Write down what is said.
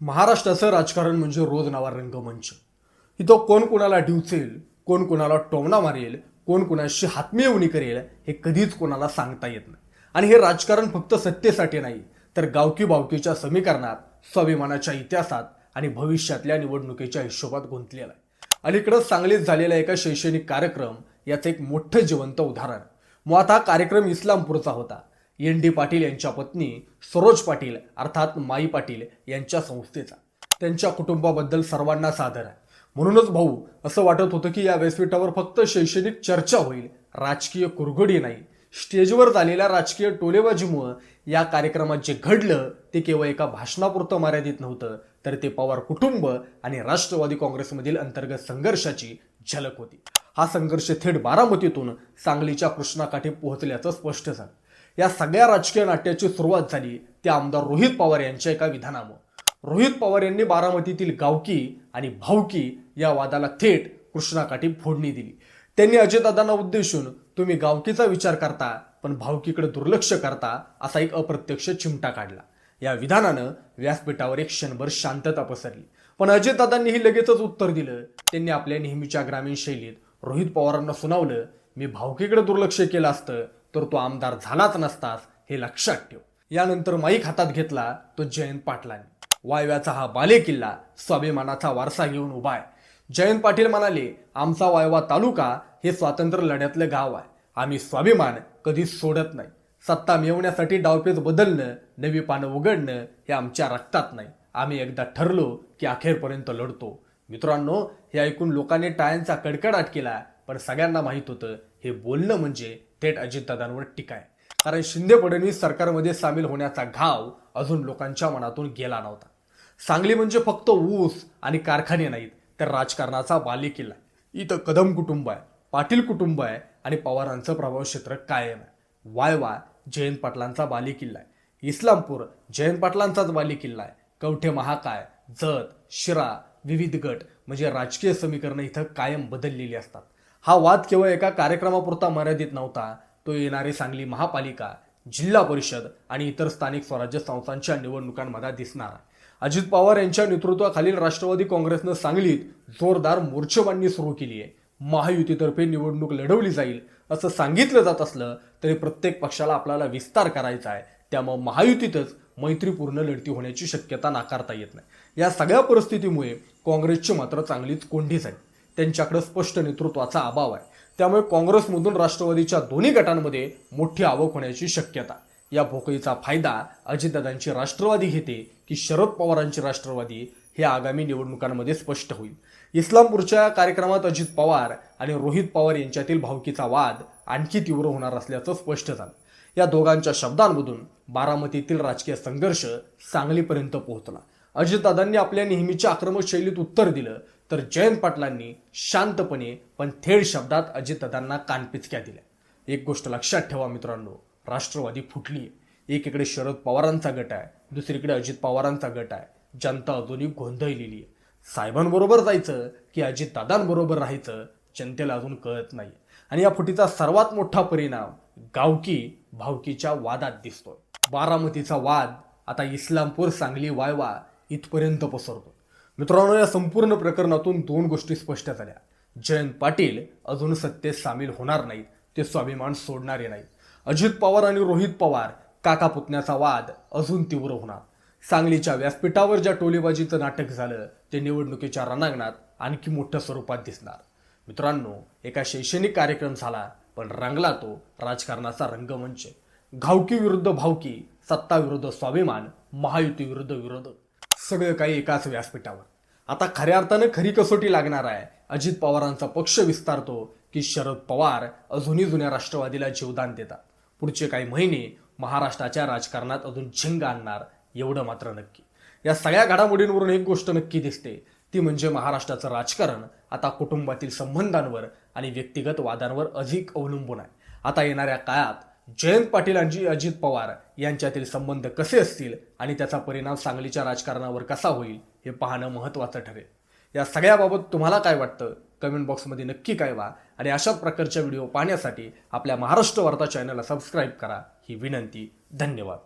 महाराष्ट्राचं राजकारण म्हणजे रोज नावा रंगमंच. इथं कोण कोणाला डिवचेल कोण कोणाला टोमणा मारेल कोण कोणाशी हातमिळवणी करेल हे कधीच कोणाला सांगता येत नाही. आणि हे राजकारण फक्त सत्तेसाठी नाही तर गावकी बावकीच्या समीकरणात स्वाभिमानाच्या इतिहासात आणि भविष्यातल्या निवडणुकीच्या हिशोबात गुंतलेला आहे. अलीकडंच सांगलीत झालेला एका शैक्षणिक कार्यक्रम याचं एक मोठं जिवंत उदाहरण. मग आता कार्यक्रम इस्लामपूरचा होता. एन डी पाटील यांच्या पत्नी सरोज पाटील अर्थात माई पाटील यांच्या संस्थेचा. त्यांच्या कुटुंबाबद्दल सर्वांना सादर आहे. म्हणूनच भाऊ असं वाटत होतं की या व्यासपीठावर फक्त शैक्षणिक चर्चा होईल राजकीय कुरघडी नाही. स्टेजवर झालेल्या राजकीय टोलेबाजीमुळं या कार्यक्रमात जे घडलं ते केवळ एका भाषणापुरतं मर्यादित नव्हतं तर ते पवार कुटुंब आणि राष्ट्रवादी काँग्रेसमधील अंतर्गत संघर्षाची झलक होती. हा संघर्ष थेट बारामतीतून सांगलीच्या कृष्णाकाठी पोहोचल्याचं स्पष्ट झालं. या सगळ्या राजकीय नाट्याची सुरुवात झाली. त्या आमदार रोहित पवार यांच्या एका विधानामुळे. रोहित पवार यांनी बारामतीतील गावकी आणि भावकी या वादाला थेट कृष्णाकाठी फोडणी दिली. त्यांनी अजितदादांना उद्देशून तुम्ही गावकीचा विचार करता पण भावकीकडे दुर्लक्ष करता असा एक अप्रत्यक्ष चिमटा काढला. या विधानानं व्यासपीठावर एक क्षणभर शांतता पसरली. पण अजितदादांनीही लगेचच उत्तर दिलं. त्यांनी आपल्या नेहमीच्या ग्रामीण शैलीत रोहित पवारांना सुनावलं मी भावकीकडे दुर्लक्ष केलं असतं तर तो आमदार झालाच नसतास हे लक्षात ठेव. यानंतर माईक हातात घेतला तो जयंत पाटलांनी. वायव्याचा हा बाले किल्ला स्वाभिमानाचा वारसा घेऊन उभा आहे. जयंत पाटील म्हणाले आमचा वायवा तालुका हे स्वातंत्र्य लढ्यातलं गाव आहे. आम्ही स्वाभिमान कधीच सोडत नाही. सत्ता मिळवण्यासाठी डावपेच बदलणं नवी पानं उघडणं हे आमच्या रक्तात नाही. आम्ही एकदा ठरलो की अखेरपर्यंत लढतो. मित्रांनो हे ऐकून लोकांनी टाळ्यांचा कडकडाट केला. पण सगळ्यांना माहीत होतं हे बोलणं म्हणजे थेट अजितदादांवर टीका आहे. कारण शिंदे फडणवीस सरकारमध्ये सामील होण्याचा घाव अजून लोकांच्या मनातून गेला नव्हता. सांगली म्हणजे फक्त ऊस आणि कारखाने नाहीत तर राजकारणाचा बालेकिल्ला किल्ला इथं कदम कुटुंब आहे पाटील कुटुंब आहे आणि पवारांचं प्रभाव क्षेत्र कायम आहे. वाय वाय जयंत पाटलांचा बालेकिल्ला आहे. इस्लामपूर जयंत पाटलांचाच बालेकिल्ला आहे. कवठे महाकाय जत शिरा विविध गट म्हणजे राजकीय समीकरणं इथं कायम बदललेली असतात. हा वाद केवळ एका कार्यक्रमापुरता मर्यादित नव्हता. तो येणारी सांगली महापालिका जिल्हा परिषद आणि इतर स्थानिक स्वराज्य संस्थांच्या निवडणुकांमध्ये दिसणार. अजित पवार यांच्या नेतृत्वाखालील राष्ट्रवादी काँग्रेसनं सांगलीत जोरदार मोर्चेबांधणी सुरू केली आहे. महायुतीतर्फे निवडणूक लढवली जाईल असं सांगितलं जात असलं तरी प्रत्येक पक्षाला आपल्याला विस्तार करायचा आहे. त्यामुळे महायुतीतच मैत्रीपूर्ण लढती होण्याची शक्यता नाकारता येत नाही. या सगळ्या परिस्थितीमुळे काँग्रेसची मात्र चांगलीच कोंडी झाली. त्यांच्याकडे स्पष्ट नेतृत्वाचा अभाव आहे. त्यामुळे काँग्रेसमधून राष्ट्रवादीच्या दोन्ही गटांमध्ये मोठी आवक होण्याची शक्यता या भोकळीचा फायदा अजितदादांची राष्ट्रवादी घेते की शरद पवारांची राष्ट्रवादी हे आगामी निवडणुकांमध्ये स्पष्ट होईल. इस्लामपूरच्या कार्यक्रमात अजित पवार आणि रोहित पवार यांच्यातील भावकीचा वाद आणखी तीव्र होणार असल्याचं स्पष्ट झालं. या दोघांच्या शब्दांमधून बारामतीतील राजकीय संघर्ष सांगलीपर्यंत पोहोचला. अजितदादांनी आपल्या नेहमीच्या आक्रमक शैलीत उत्तर दिलं तर जयंत पाटलांनी शांतपणे पण थेट शब्दात अजितदादांना कानपिचक्या दिल्या. एक गोष्ट लक्षात ठेवा मित्रांनो राष्ट्रवादी फुटली आहे एकीकडे शरद पवारांचा गट आहे दुसरीकडे अजित पवारांचा गट आहे. जनता अजूनही गोंधळलेली आहे साहेबांबरोबर जायचं की अजितदादांबरोबर राहायचं जनतेला अजून कळत नाही. आणि या फुटीचा सर्वात मोठा परिणाम गावकी भावकीच्या वादात दिसतोय. बारामतीचा वाद आता इस्लामपूर सांगली वायवा इथपर्यंत पसरतो. मित्रांनो या संपूर्ण प्रकरणातून दोन गोष्टी स्पष्ट झाल्या. जयंत पाटील अजून सत्तेत सामील होणार नाहीत. ते स्वाभिमान सोडणारे नाहीत. अजित पवार आणि रोहित पवार काका पुतण्याचा वाद अजून तीव्र होणार. सांगलीच्या व्यासपीठावर ज्या टोलेबाजीचं नाटक झालं ते निवडणुकीच्या रणांगणात आणखी मोठ्या स्वरूपात दिसणार. मित्रांनो एका शैक्षणिक कार्यक्रम झाला पण रंगला तो राजकारणाचा रंगमंच. घावकी विरुद्ध भावकी सत्ता विरुद्ध स्वाभिमान महायुती विरुद्ध विरोधक. सगळं काही एकाच व्यासपीठावर. आता खऱ्या अर्थानं खरी कसोटी लागणार आहे. अजित पवारांचा पक्ष विस्तारतो की शरद पवार अजूनही जुन्या राष्ट्रवादीला जीवदान देतात. पुढचे काही महिने महाराष्ट्राच्या राजकारणात अजून झिंग आणणार एवढं मात्र नक्की. या सगळ्या घडामोडींवरून एक गोष्ट नक्की दिसते. ती म्हणजे महाराष्ट्राचं राजकारण आता कुटुंबातील संबंधांवर आणि व्यक्तिगत वादांवर अधिक अवलंबून आहे. आता येणाऱ्या काळात जयंत पाटील आणि अजित पवार यांच्यातील संबंध कसे असतील आणि त्याचा परिणाम सांगलीच्या राजकारणावर कसा होईल हे पाहणं महत्त्वाचं ठरेल. या सगळ्याबाबत तुम्हाला काय वाटतं? कमेंट बॉक्समध्ये नक्की कळवा आणि अशाच प्रकारच्या व्हिडिओ पाहण्यासाठी आपल्या महाराष्ट्र वार्ता चॅनलला सबस्क्राईब करा. ही विनंती. धन्यवाद.